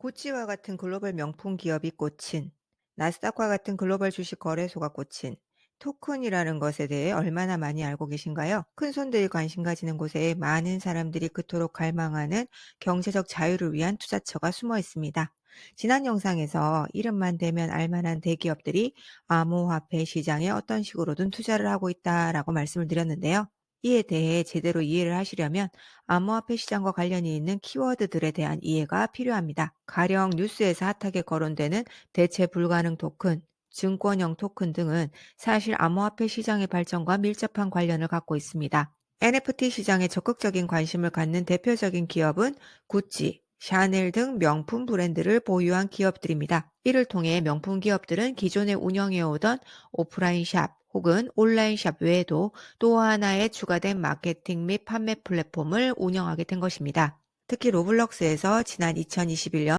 구찌와 같은 글로벌 명품 기업이 꽂힌, 나스닥과 같은 글로벌 주식 거래소가 꽂힌 토큰이라는 것에 대해 얼마나 많이 알고 계신가요? 큰 손들이 관심 가지는 곳에 많은 사람들이 그토록 갈망하는 경제적 자유를 위한 투자처가 숨어 있습니다. 지난 영상에서 이름만 대면 알만한 대기업들이 암호화폐 시장에 어떤 식으로든 투자를 하고 있다라고 말씀을 드렸는데요. 이에 대해 제대로 이해를 하시려면 암호화폐 시장과 관련이 있는 키워드들에 대한 이해가 필요합니다. 가령 뉴스에서 핫하게 거론되는 대체 불가능 토큰, 증권형 토큰 등은 사실 암호화폐 시장의 발전과 밀접한 관련을 갖고 있습니다. NFT 시장에 적극적인 관심을 갖는 대표적인 기업은 구찌, 샤넬 등 명품 브랜드를 보유한 기업들입니다. 이를 통해 명품 기업들은 기존에 운영해오던 오프라인 샵 혹은 온라인 샵 외에도 또 하나의 추가된 마케팅 및 판매 플랫폼을 운영하게 된 것입니다. 특히 로블록스에서 지난 2021년